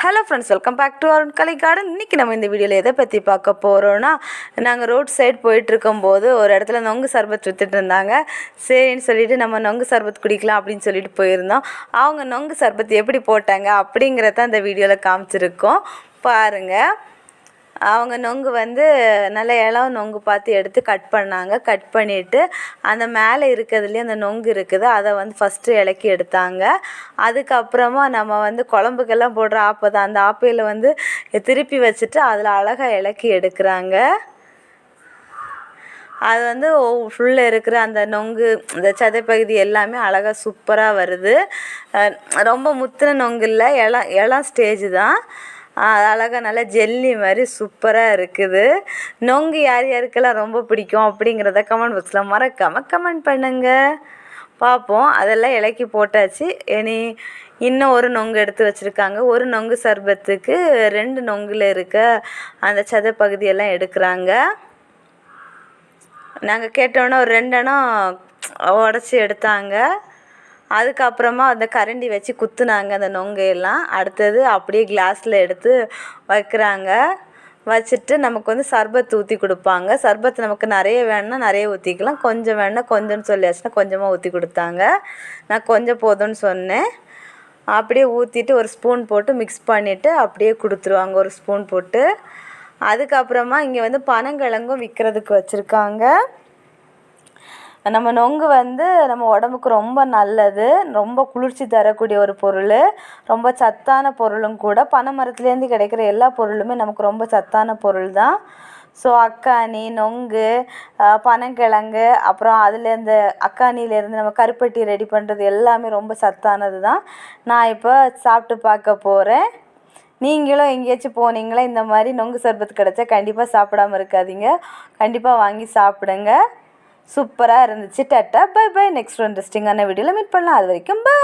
Hello friends welcome back to Arun Kalai garden இன்றைக்கி நம்ம இந்த வீடியோவில் எதை பற்றி பார்க்க போகிறோன்னா நாங்கள் ரோட் சைடு போயிட்டுருக்கும்போது ஒரு இடத்துல நொங்கு சர்பத் விற்றுட்டு இருந்தாங்க. சரின்னு சொல்லிட்டு நம்ம நொங்கு சர்பத் குடிக்கலாம் அப்படின்னு சொல்லிட்டு போயிருந்தோம். அவங்க நொங்கு சர்பத் எப்படி போட்டாங்க அப்படிங்கிறத அந்த வீடியோவில் காமிச்சிருக்கோம். பாருங்கள் அவங்க நொங்கு வந்து நல்ல இளம் நொங்கு பார்த்து எடுத்து கட் பண்ணாங்க. கட் பண்ணிவிட்டு அந்த மேலே இருக்கிறதுலேயே அந்த நொங்கு இருக்குது அதை வந்து ஃபஸ்ட்டு இலக்கி எடுத்தாங்க. அதுக்கப்புறமா நம்ம வந்து குழம்புக்கெல்லாம் போடுற ஆப்பை தான் அந்த ஆப்பையில் வந்து திருப்பி வச்சுட்டு அதில் அழகாக இலக்கி எடுக்கிறாங்க. அது வந்து ஃபுல்லாக இருக்கிற அந்த நொங்கு இந்த சதைப்பகுதி எல்லாமே அழகாக சூப்பராக வருது. ரொம்ப முத்தின நொங்கு இல்லை இளம் இளம் ஸ்டேஜ் தான். அழகாக நல்லா ஜெல்லி மாதிரி சூப்பராக இருக்குது. நொங்கு யார் யாருக்கெல்லாம் ரொம்ப பிடிக்கும் அப்படிங்கிறத கமெண்ட் பாக்ஸில் மறக்காமல் கமெண்ட் பண்ணுங்கள் பார்ப்போம் அதெல்லாம் இலக்கி போட்டாச்சு. இனி இன்னும் ஒரு நொங்கு எடுத்து வச்சுருக்காங்க. ஒரு நொங்கு சர்பத்துக்கு ரெண்டு நொங்கில் இருக்க அந்த சத பகுதியெல்லாம் எடுக்கிறாங்க. நாங்கள் கேட்டோன்னே ஒரு ரெண்டெண்ணம் உடச்சி எடுத்தாங்க. அதுக்கப்புறமா அந்த கரண்டி வச்சு குத்துனாங்க அந்த நொங்கையெல்லாம். அடுத்தது அப்படியே கிளாஸில் எடுத்து வைக்கிறாங்க. வச்சுட்டு நமக்கு வந்து சர்பத் ஊற்றி கொடுப்பாங்க. சர்பத் நமக்கு நிறைய வேணும்னா நிறைய ஊற்றிக்கலாம் கொஞ்சம் வேணும்னா கொஞ்சம்னு சொல்லியாச்சுன்னா கொஞ்சமாக ஊற்றி கொடுத்தாங்க. நான் கொஞ்சம் போதும்னு சொன்னேன். அப்படியே ஊற்றிட்டு ஒரு ஸ்பூன் போட்டு மிக்ஸ் பண்ணிவிட்டு அப்படியே கொடுத்துருவாங்க. ஒரு ஸ்பூன் போட்டு. அதுக்கப்புறமா இங்கே வந்து பனங்கிழங்கும் விற்கிறதுக்கு வச்சுருக்காங்க. நம்ம நொங்கு வந்து நம்ம உடம்புக்கு ரொம்ப நல்லது ரொம்ப குளிர்ச்சி தரக்கூடிய ஒரு பொருள் ரொம்ப சத்தான பொருளும் கூட பனை மரத்துலேருந்து கிடைக்கிற எல்லா பொருளுமே நமக்கு ரொம்ப சத்தான பொருள் தான். ஸோ அக்காணி நொங்கு பனங்கிழங்கு அப்புறம் அதுலேருந்து அக்காணியிலேருந்து நம்ம கருப்பட்டி ரெடி பண்ணுறது எல்லாமே ரொம்ப சத்தானது தான். நான் இப்போ சாப்பிட்டு பார்க்க போகிறேன் நீங்களும் எங்கேயாச்சும் போனீங்களா? இந்த மாதிரி நொங்கு சர்பத் கிடச்சா கண்டிப்பாக சாப்பிடாம இருக்காதீங்க. கண்டிப்பாக வாங்கி சாப்பிடுங்க. சூப்பராக இருந்துச்சு. Ta-ta by by. நெக்ஸ்ட் இன்ட்ரெஸ்டிங்கான வீடியோவில் மீட் பண்ணலாம். அது வரைக்கும் பை